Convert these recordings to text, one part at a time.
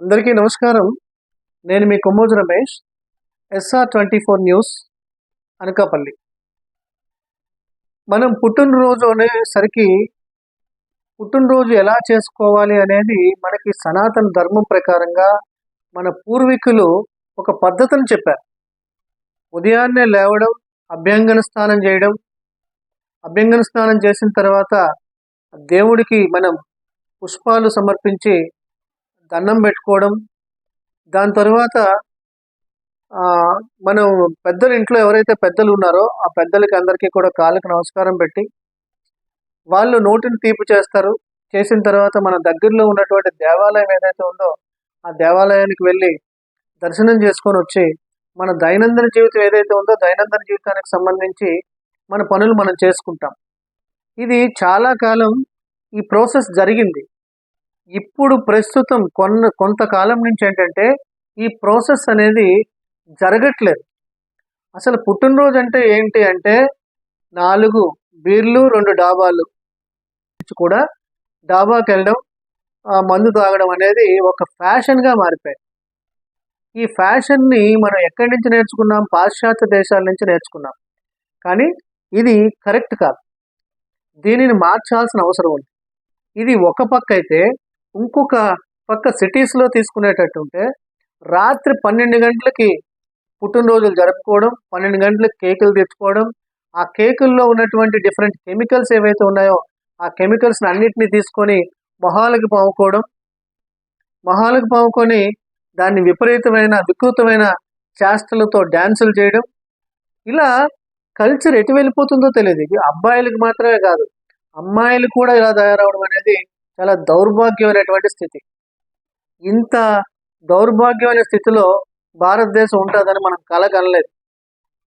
అందరికీ నమస్కారం. నేను మీ Kommoju Ramesh SR twenty four news Anakapalli. మనం పుట్టినరోజు అనేసరికి పుట్టినరోజు ఎలా చేసుకోవాలి అనేది మనకి సనాతన ధర్మం ప్రకారంగా మన పూర్వీకులు ఒక పద్ధతిని చెప్పారు. ఉదయాన్నే లేవడం అభ్యంగన స్నానం చేయడం. అభ్యంగన స్నానం చేసిన తర్వాత దేవుడికి మనం పుష్పాలు సమర్పించి దండం పెట్టుకోవడం. దాని తర్వాత మనం పెద్దలు ఇంట్లో ఎవరైతే పెద్దలు ఉన్నారో ఆ పెద్దలకి అందరికీ కూడా కాళ్ళకి నమస్కారం పెట్టి వాళ్ళు నోటిని తీపి చేస్తారు. చేసిన తర్వాత మన దగ్గరలో ఉన్నటువంటి దేవాలయం ఏదైతే ఉందో ఆ దేవాలయానికి వెళ్ళి దర్శనం చేసుకొని వచ్చి మన దైనందిన జీవితం ఏదైతే ఉందో దైనందిన జీవితానికి సంబంధించి మన పనులు మనం చేసుకుంటాం. ఇది చాలా కాలం ఈ ప్రాసెస్ జరిగింది. ఇప్పుడు ప్రస్తుతం కొన్న కొంతకాలం నుంచి ఏంటంటే ఈ ప్రాసెస్ అనేది జరగట్లేదు. అసలు పుట్టినరోజు అంటే ఏంటి అంటే నాలుగు బీర్లు రెండు డాబాలు కూడా డాబాకి వెళ్ళడం మందు తాగడం అనేది ఒక ఫ్యాషన్గా మారిపోయింది ఈ ఫ్యాషన్ని మనం ఎక్కడి నుంచి నేర్చుకున్నాం? పాశ్చాత్య దేశాల నుంచి నేర్చుకున్నాం. కానీ ఇది కరెక్ట్ కాదు. దీనిని మార్చాల్సిన అవసరం ఉంది. ఇది ఒక పక్క అయితే ఇంకొక పక్క సిటీస్లో తీసుకునేటట్టు ఉంటే రాత్రి పన్నెండు గంటలకి పుట్టినరోజులు జరుపుకోవడం పన్నెండు గంటలకు కేకులు తెచ్చుకోవడం ఆ కేకుల్లో ఉన్నటువంటి డిఫరెంట్ కెమికల్స్ ఏవైతే ఉన్నాయో ఆ కెమికల్స్ని అన్నిటినీ తీసుకొని మొహాలకు పాముకోవడం మొహాలకు పాముకొని దాన్ని విపరీతమైన వికృతమైన చేష్టలతో డ్యాన్సులు చేయడం. ఇలా కల్చర్ ఎటు వెళ్ళిపోతుందో తెలియదు ఇది అబ్బాయిలకు మాత్రమే కాదు. అమ్మాయిలు కూడా ఇలా తయారవడం అనేది చాలా దౌర్భాగ్యమైనటువంటి స్థితి. ఇంత దౌర్భాగ్యమైన స్థితిలో భారతదేశం ఉంటుందని మనం కలగనలేదు.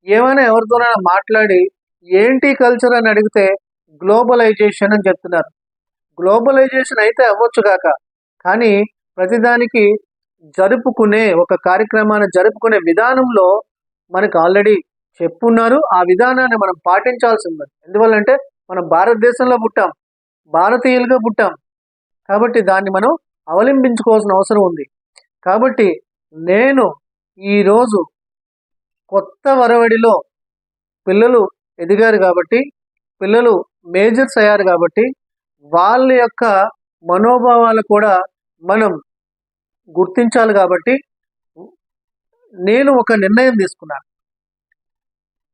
ఏమైనా ఎవరితోనైనా మాట్లాడి ఏంటి కల్చర్ అని అడిగితే గ్లోబలైజేషన్ అని చెప్తున్నారు. గ్లోబలైజేషన్ అయితే అవ్వచ్చు కాక కానీ ప్రతిదానికి జరుపుకునే ఒక కార్యక్రమాన్ని జరుపుకునే విధానంలో మనకు ఆల్రెడీ చెప్పున్నారు. ఆ విధానాన్ని మనం పాటించాల్సింది ఎందువల్లంటే మనం భారతదేశంలో పుట్టాం. భారతీయులుగా పుట్టాం. కాబట్టి దాన్ని మనం అవలంబించుకోవాల్సిన అవసరం ఉంది. కాబట్టి నేను ఈరోజు కొత్త వరవడిలో పిల్లలు ఎదిగారు కాబట్టి పిల్లలు మేజర్స్ అయ్యారు కాబట్టి వాళ్ళ యొక్క మనోభావాలు కూడా మనం గుర్తించాలి కాబట్టి నేను ఒక నిర్ణయం తీసుకున్నాను.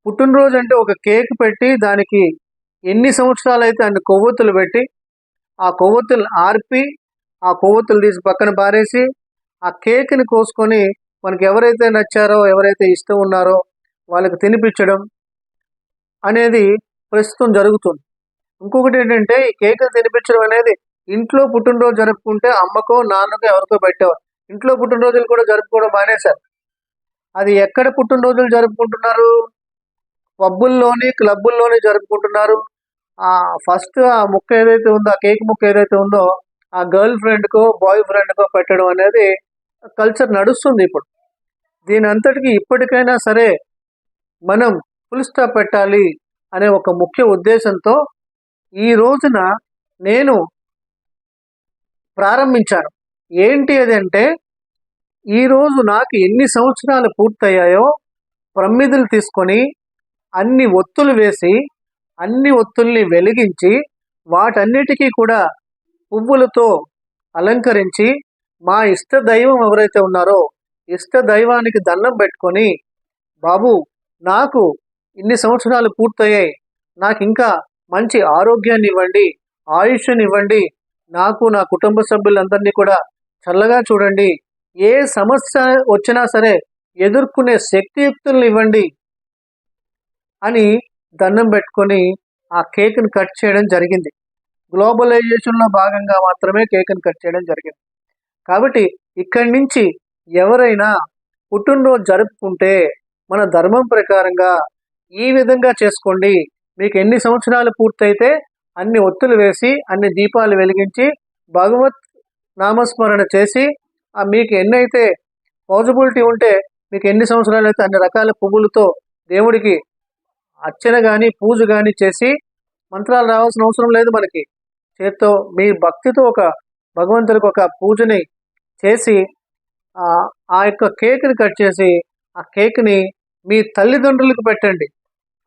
పుట్టినరోజు అంటే ఒక కేక్ పెట్టి దానికి ఎన్ని సంవత్సరాలు అయితే అన్ని కొవ్వొత్తులు పెట్టి ఆ కొవ్వొత్తులు ఆర్పి ఆ కొవ్వొత్తులు తీసి పక్కన పారేసి ఆ కేక్ని కోసుకొని మనకి ఎవరైతే నచ్చారో ఎవరైతే ఇష్టం ఉన్నారో వాళ్ళకి తినిపించడం అనేది ప్రస్తుతం జరుగుతుంది. ఇంకొకటి ఏంటంటే ఈ కేకులు తినిపించడం అనేది ఇంట్లో పుట్టినరోజు జరుపుకుంటే అమ్మకో నాన్నకో ఎవరికో పెట్టేవారు. ఇంట్లో పుట్టినరోజులు కూడా జరుపుకోవడం మానేశారు. అది ఎక్కడ పుట్టినరోజులు జరుపుకుంటున్నారు? పబ్బుల్లోని క్లబ్బుల్లోని జరుపుకుంటున్నారు? ఫస్ట్ ఆ ముక్క ఏదైతే ఉందో ఆ కేక్ ముక్క ఏదైతే ఉందో ఆ గర్ల్ ఫ్రెండ్కో బాయ్ ఫ్రెండ్కో పెట్టడం అనేది కల్చర్ నడుస్తుంది ఇప్పుడు. దీని అంతటికి ఇప్పటికైనా సరే మనం ఫుల్ స్టాప్ పెట్టాలి అనే ఒక ముఖ్య ఉద్దేశంతో ఈ రోజున నేను ప్రారంభించాను. ఏంటి అది అంటే ఈరోజు నాకు ఎన్ని సంవత్సరాలు పూర్తయ్యాయో ప్రమిదలు తీసుకొని అన్ని ఒత్తులు వేసి అన్ని ఒత్తుల్ని వెలిగించి వాటన్నిటికీ కూడా పువ్వులతో అలంకరించి మా ఇష్ట దైవం ఎవరైతే ఉన్నారో ఇష్ట దైవానికి దండం పెట్టుకొని బాబు నాకు ఇన్ని సంవత్సరాలు పూర్తయ్యాయి. నాకు ఇంకా మంచి ఆరోగ్యాన్ని ఇవ్వండి ఆయుష్ని ఇవ్వండి నాకు నా కుటుంబ సభ్యులందరినీ కూడా చల్లగా చూడండి. ఏ సమస్య వచ్చినా సరే ఎదుర్కొనే శక్తియుక్తులను ఇవ్వండి అని దండం పెట్టుకొని ఆ కేక్ని కట్ చేయడం జరిగింది. గ్లోబలైజేషన్లో భాగంగా మాత్రమే కేక్ని కట్ చేయడం జరిగింది. కాబట్టి ఇక్కడి నుంచి ఎవరైనా పుట్టినరోజు జరుపుకుంటే మన ధర్మం ప్రకారంగా ఈ విధంగా చేసుకోండి. మీకు ఎన్ని సంవత్సరాలు పూర్తయితే అన్ని ఒత్తులు వేసి అన్ని దీపాలు వెలిగించి భగవత్ నామస్మరణ చేసి ఆ మీకు ఎన్నైతే పాజిబిలిటీ ఉంటే మీకు ఎన్ని సంవత్సరాలు అయితే అన్ని రకాల పువ్వులతో దేవుడికి అర్చన కానీ పూజ కానీ చేసి మంత్రాలు రావాల్సిన అవసరం లేదు మనకి. చేత్తో మీ భక్తితో ఒక భగవంతుడికి ఒక పూజని చేసి ఆ, యొక్క కేక్ని కట్ చేసి ఆ కేక్ని మీ తల్లిదండ్రులకు పెట్టండి.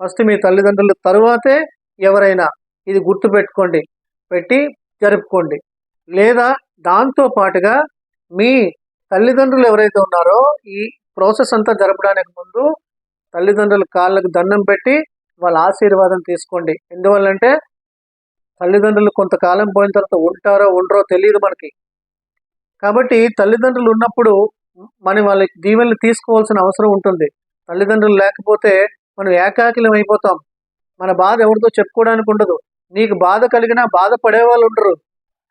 ఫస్ట్ మీ తల్లిదండ్రుల తరువాతే ఎవరైనా ఇది గుర్తు పెట్టుకోండి పెట్టి జరుపుకోండి. లేదా దాంతో పాటుగా మీ తల్లిదండ్రులు ఎవరైతే ఉన్నారో ఈ ప్రాసెస్ అంతా జరపడానికి ముందు తల్లిదండ్రుల కాళ్ళకు దండం పెట్టి వాళ్ళ ఆశీర్వాదం తీసుకోండి. ఎందువల్లంటే తల్లిదండ్రులు కొంతకాలం పోయిన తర్వాత ఉంటారో ఉండరో తెలియదు మనకి. కాబట్టి తల్లిదండ్రులు ఉన్నప్పుడు మనం వాళ్ళ దీవెనలు తీసుకోవాల్సిన అవసరం ఉంటుంది. తల్లిదండ్రులు లేకపోతే మనం ఏకాకిలం అయిపోతాం. మన బాధ ఎవరితో చెప్పుకోవడానికి ఉండదు. నీకు బాధ కలిగినా బాధపడే వాళ్ళు ఉండరు.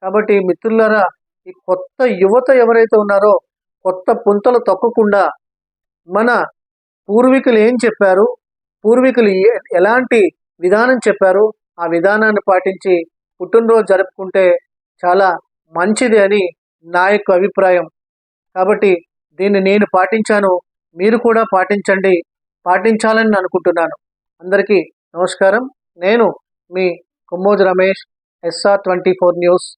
కాబట్టి మిత్రులారా ఈ కొత్త యువత ఎవరైతే ఉన్నారో కొత్త పుంతలు తొక్కకుండా మన పూర్వీకులు ఏం చెప్పారు? పూర్వీకులు ఏ- ఎలాంటి విధానం చెప్పారు? ఆ విధానాన్ని పాటించి పుట్టినరోజు జరుపుకుంటే చాలా మంచిది అని నా యొక్క అభిప్రాయం. కాబట్టి దీన్ని నేను పాటించాను. మీరు కూడా పాటించండి. పాటించాలని అనుకుంటున్నాను. అందరికీ నమస్కారం. నేను మీ Kommoju Ramesh SR twenty four news.